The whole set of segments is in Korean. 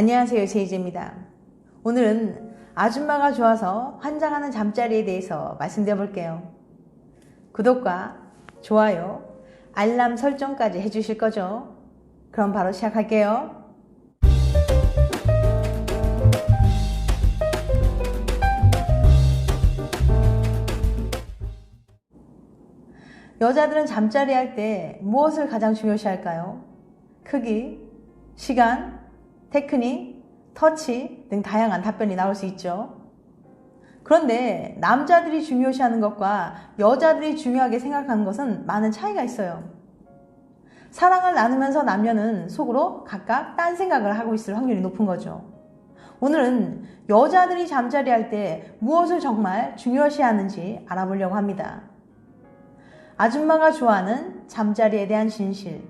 안녕하세요. 제이제입니다. 오늘은 아줌마가 좋아서 환장하는 잠자리에 대해서 말씀드려 볼게요. 구독과 좋아요, 알람 설정까지 해주실 거죠? 그럼 바로 시작할게요. 여자들은 잠자리 할 때 무엇을 가장 중요시 할까요? 크기, 시간, 테크닉, 터치 등 다양한 답변이 나올 수 있죠. 그런데 남자들이 중요시 하는 것과 여자들이 중요하게 생각하는 것은 많은 차이가 있어요. 사랑을 나누면서 남녀는 속으로 각각 딴 생각을 하고 있을 확률이 높은 거죠. 오늘은 여자들이 잠자리 할 때 무엇을 정말 중요시 하는지 알아보려고 합니다. 아줌마가 좋아하는 잠자리에 대한 진실.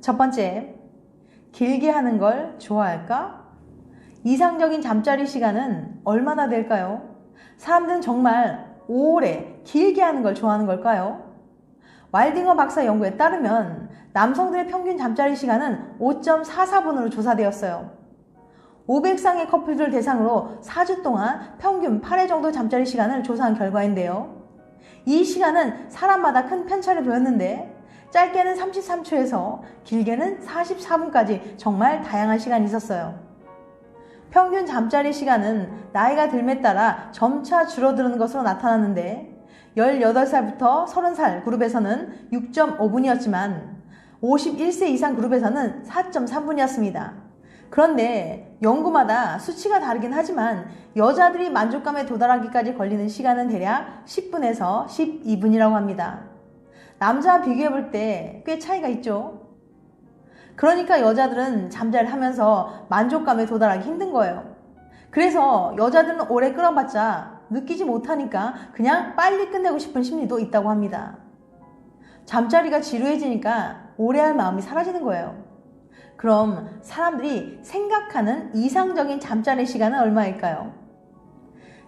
첫 번째, 길게 하는 걸 좋아할까? 이상적인 잠자리 시간은 얼마나 될까요? 사람들은 정말 오래 길게 하는 걸 좋아하는 걸까요? 와일딩어 박사 연구에 따르면 남성들의 평균 잠자리 시간은 5.44분으로 조사되었어요. 500쌍의 커플들 대상으로 4주 동안 평균 8회 정도 잠자리 시간을 조사한 결과인데요. 이 시간은 사람마다 큰 편차를 보였는데 짧게는 33초에서 길게는 44분까지 정말 다양한 시간이 있었어요. 평균 잠자리 시간은 나이가 들에 따라 점차 줄어드는 것으로 나타났는데 18살부터 30살 그룹에서는 6.5분이었지만 51세 이상 그룹에서는 4.3분이었습니다. 그런데 연구마다 수치가 다르긴 하지만 여자들이 만족감에 도달하기까지 걸리는 시간은 대략 10분에서 12분이라고 합니다. 남자와 비교해 볼 때 꽤 차이가 있죠. 그러니까 여자들은 잠자리를 하면서 만족감에 도달하기 힘든 거예요. 그래서 여자들은 오래 끌어봤자 느끼지 못하니까 그냥 빨리 끝내고 싶은 심리도 있다고 합니다. 잠자리가 지루해지니까 오래 할 마음이 사라지는 거예요. 그럼 사람들이 생각하는 이상적인 잠자리 시간은 얼마일까요?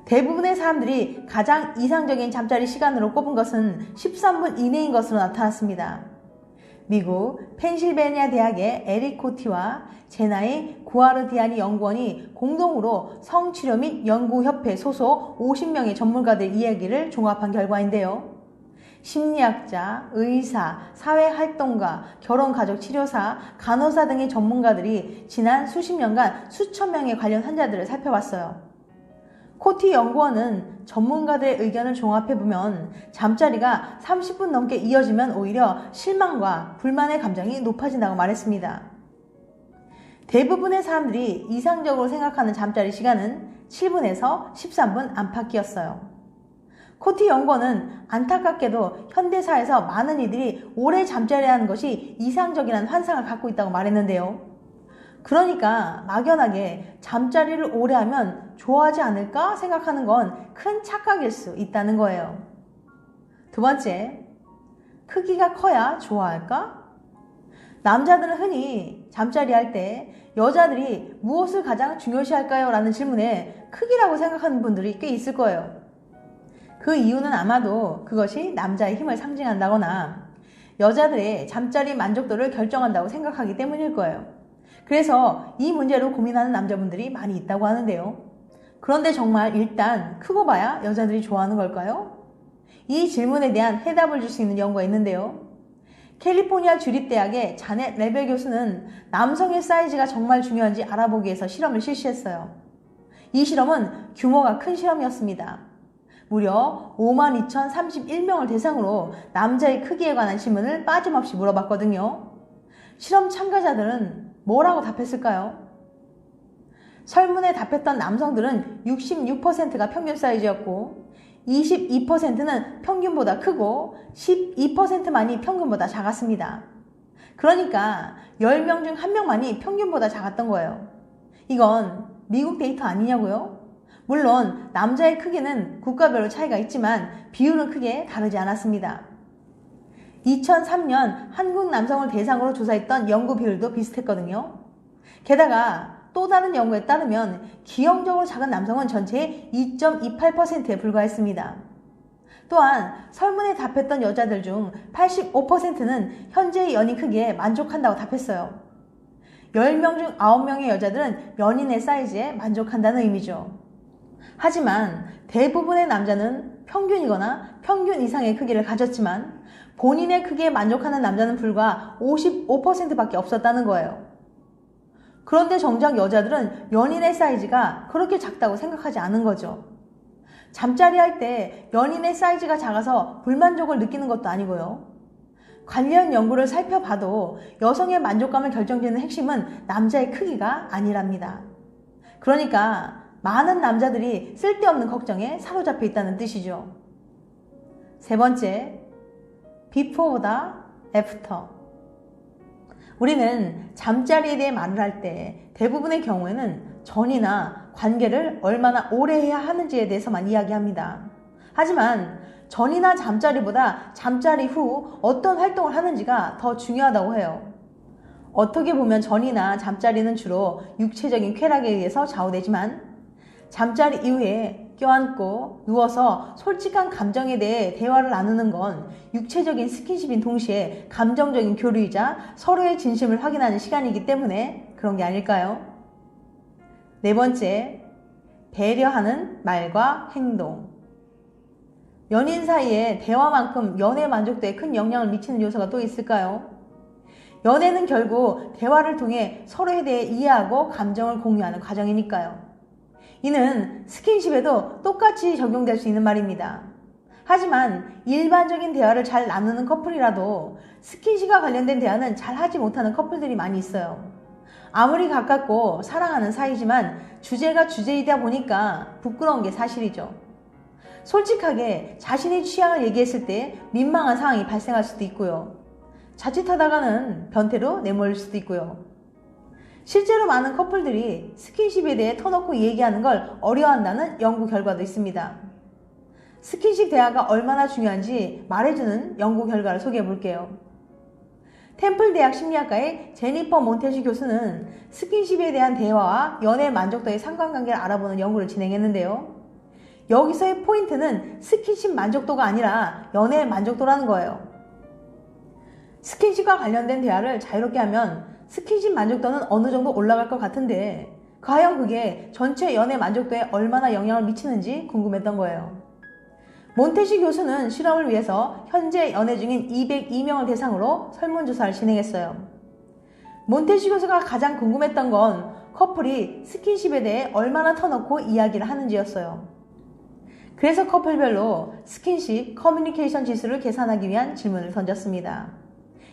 대부분의 사람들이 가장 이상적인 잠자리 시간으로 꼽은 것은 13분 이내인 것으로 나타났습니다. 미국 펜실베니아 대학의 에릭 코티와 제나이 구아르디아니 연구원이 공동으로 성치료 및 연구협회 소속 50명의 전문가들 이야기를 종합한 결과인데요. 심리학자, 의사, 사회활동가, 결혼가족치료사, 간호사 등의 전문가들이 지난 수십 년간 수천 명의 관련 환자들을 살펴봤어요. 코티 연구원은 전문가들의 의견을 종합해보면 잠자리가 30분 넘게 이어지면 오히려 실망과 불만의 감정이 높아진다고 말했습니다. 대부분의 사람들이 이상적으로 생각하는 잠자리 시간은 7분에서 13분 안팎이었어요. 코티 연구원은 안타깝게도 현대사에서 많은 이들이 오래 잠자리하는 것이 이상적이라는 환상을 갖고 있다고 말했는데요. 그러니까 막연하게 잠자리를 오래 하면 좋아하지 않을까 생각하는 건 큰 착각일 수 있다는 거예요. 두 번째, 크기가 커야 좋아할까? 남자들은 흔히 잠자리 할 때 여자들이 무엇을 가장 중요시 할까요? 라는 질문에 크기라고 생각하는 분들이 꽤 있을 거예요. 그 이유는 아마도 그것이 남자의 힘을 상징한다거나 여자들의 잠자리 만족도를 결정한다고 생각하기 때문일 거예요. 그래서 이 문제로 고민하는 남자분들이 많이 있다고 하는데요. 그런데 정말 일단 크고 봐야 여자들이 좋아하는 걸까요? 이 질문에 대한 해답을 줄 수 있는 연구가 있는데요. 캘리포니아 주립대학의 자넷 레벨 교수는 남성의 사이즈가 정말 중요한지 알아보기 위해서 실험을 실시했어요. 이 실험은 규모가 큰 실험이었습니다. 무려 52,031명을 대상으로 남자의 크기에 관한 질문을 빠짐없이 물어봤거든요. 실험 참가자들은 뭐라고 답했을까요? 설문에 답했던 남성들은 66%가 평균 사이즈였고 22%는 평균보다 크고 12%만이 평균보다 작았습니다. 그러니까 10명 중 1명만이 평균보다 작았던 거예요. 이건 미국 데이터 아니냐고요? 물론 남자의 크기는 국가별로 차이가 있지만 비율은 크게 다르지 않았습니다. 2003년 한국 남성을 대상으로 조사했던 연구 비율도 비슷했거든요. 게다가 또 다른 연구에 따르면 기형적으로 작은 남성은 전체의 2.28%에 불과했습니다. 또한 설문에 답했던 여자들 중 85%는 현재의 연인 크기에 만족한다고 답했어요. 10명 중 9명의 여자들은 연인의 사이즈에 만족한다는 의미죠. 하지만 대부분의 남자는 평균이거나 평균 이상의 크기를 가졌지만 본인의 크기에 만족하는 남자는 불과 55%밖에 없었다는 거예요. 그런데 정작 여자들은 연인의 사이즈가 그렇게 작다고 생각하지 않은 거죠. 잠자리 할 때 연인의 사이즈가 작아서 불만족을 느끼는 것도 아니고요. 관련 연구를 살펴봐도 여성의 만족감을 결정짓는 핵심은 남자의 크기가 아니랍니다. 그러니까 많은 남자들이 쓸데없는 걱정에 사로잡혀 있다는 뜻이죠. 세 번째, before보다 after. 우리는 잠자리에 대해 말을 할 때 대부분의 경우에는 전이나 관계를 얼마나 오래 해야 하는지에 대해서만 이야기합니다. 하지만 전이나 잠자리보다 잠자리 후 어떤 활동을 하는지가 더 중요하다고 해요. 어떻게 보면 전이나 잠자리는 주로 육체적인 쾌락에 의해서 좌우되지만 잠자리 이후에 껴안고 누워서 솔직한 감정에 대해 대화를 나누는 건 육체적인 스킨십인 동시에 감정적인 교류이자 서로의 진심을 확인하는 시간이기 때문에 그런 게 아닐까요? 네 번째, 배려하는 말과 행동. 연인 사이에 대화만큼 연애 만족도에 큰 영향을 미치는 요소가 또 있을까요? 연애는 결국 대화를 통해 서로에 대해 이해하고 감정을 공유하는 과정이니까요. 이는 스킨십에도 똑같이 적용될 수 있는 말입니다. 하지만 일반적인 대화를 잘 나누는 커플이라도 스킨십과 관련된 대화는 잘 하지 못하는 커플들이 많이 있어요. 아무리 가깝고 사랑하는 사이지만 주제가 주제이다 보니까 부끄러운 게 사실이죠. 솔직하게 자신의 취향을 얘기했을 때 민망한 상황이 발생할 수도 있고요. 자칫하다가는 변태로 내몰릴 수도 있고요. 실제로 많은 커플들이 스킨십에 대해 터놓고 얘기하는 걸 어려워한다는 연구 결과도 있습니다. 스킨십 대화가 얼마나 중요한지 말해주는 연구 결과를 소개해 볼게요. 템플 대학 심리학과의 제니퍼 몬테시 교수는 스킨십에 대한 대화와 연애 만족도의 상관관계를 알아보는 연구를 진행했는데요. 여기서의 포인트는 스킨십 만족도가 아니라 연애 만족도라는 거예요. 스킨십과 관련된 대화를 자유롭게 하면 스킨십 만족도는 어느 정도 올라갈 것 같은데 과연 그게 전체 연애 만족도에 얼마나 영향을 미치는지 궁금했던 거예요. 몬테시 교수는 실험을 위해서 현재 연애 중인 202명을 대상으로 설문조사를 진행했어요. 몬테시 교수가 가장 궁금했던 건 커플이 스킨십에 대해 얼마나 터놓고 이야기를 하는지였어요. 그래서 커플별로 스킨십 커뮤니케이션 지수를 계산하기 위한 질문을 던졌습니다.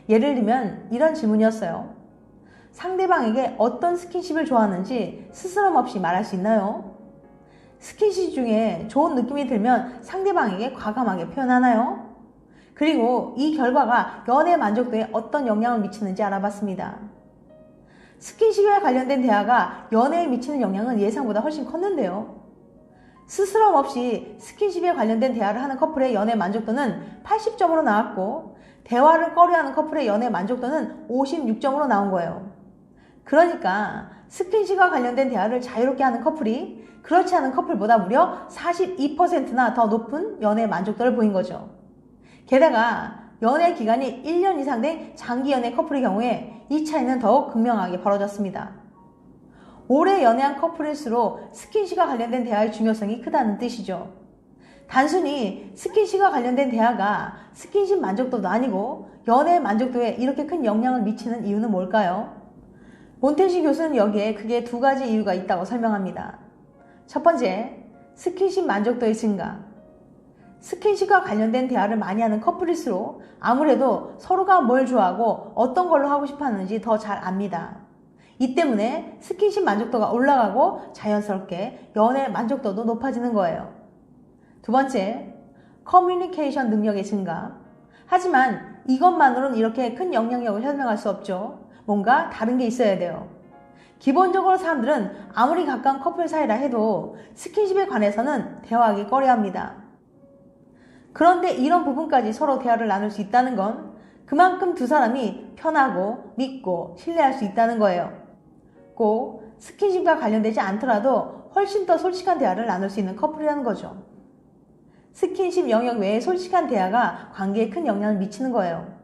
예를 들면 이런 질문이었어요. 상대방에게 어떤 스킨십을 좋아하는지 스스럼 없이 말할 수 있나요? 스킨십 중에 좋은 느낌이 들면 상대방에게 과감하게 표현하나요? 그리고 이 결과가 연애 만족도에 어떤 영향을 미치는지 알아봤습니다. 스킨십에 관련된 대화가 연애에 미치는 영향은 예상보다 훨씬 컸는데요. 스스럼 없이 스킨십에 관련된 대화를 하는 커플의 연애 만족도는 80점으로 나왔고, 대화를 꺼려하는 커플의 연애 만족도는 56점으로 나온 거예요. 그러니까 스킨십과 관련된 대화를 자유롭게 하는 커플이 그렇지 않은 커플보다 무려 42%나 더 높은 연애 만족도를 보인 거죠. 게다가 연애 기간이 1년 이상 된 장기 연애 커플의 경우에 이 차이는 더욱 극명하게 벌어졌습니다. 오래 연애한 커플일수록 스킨십과 관련된 대화의 중요성이 크다는 뜻이죠. 단순히 스킨십과 관련된 대화가 스킨십 만족도도 아니고 연애 만족도에 이렇게 큰 영향을 미치는 이유는 뭘까요? 몬테시 교수는 여기에 크게 두 가지 이유가 있다고 설명합니다. 첫 번째, 스킨십 만족도의 증가. 스킨십과 관련된 대화를 많이 하는 커플일수록 아무래도 서로가 뭘 좋아하고 어떤 걸로 하고 싶어 하는지 더 잘 압니다. 이 때문에 스킨십 만족도가 올라가고 자연스럽게 연애 만족도도 높아지는 거예요. 두 번째, 커뮤니케이션 능력의 증가. 하지만 이것만으로는 이렇게 큰 영향력을 설명할 수 없죠. 뭔가 다른 게 있어야 돼요. 기본적으로 사람들은 아무리 가까운 커플 사이라 해도 스킨십에 관해서는 대화하기 꺼려합니다. 그런데 이런 부분까지 서로 대화를 나눌 수 있다는 건 그만큼 두 사람이 편하고 믿고 신뢰할 수 있다는 거예요. 꼭 스킨십과 관련되지 않더라도 훨씬 더 솔직한 대화를 나눌 수 있는 커플이라는 거죠. 스킨십 영역 외에 솔직한 대화가 관계에 큰 영향을 미치는 거예요.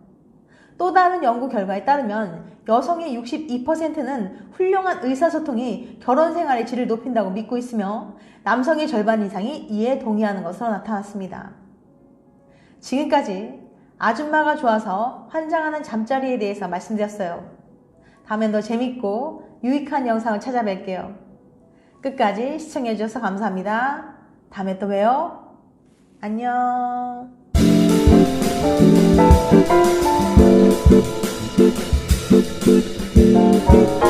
또 다른 연구 결과에 따르면 여성의 62%는 훌륭한 의사소통이 결혼 생활의 질을 높인다고 믿고 있으며 남성의 절반 이상이 이에 동의하는 것으로 나타났습니다. 지금까지 아줌마가 좋아서 환장하는 잠자리에 대해서 말씀드렸어요. 다음엔 더 재밌고 유익한 영상을 찾아뵐게요. 끝까지 시청해주셔서 감사합니다. 다음에 또 봬요. 안녕. Thank you.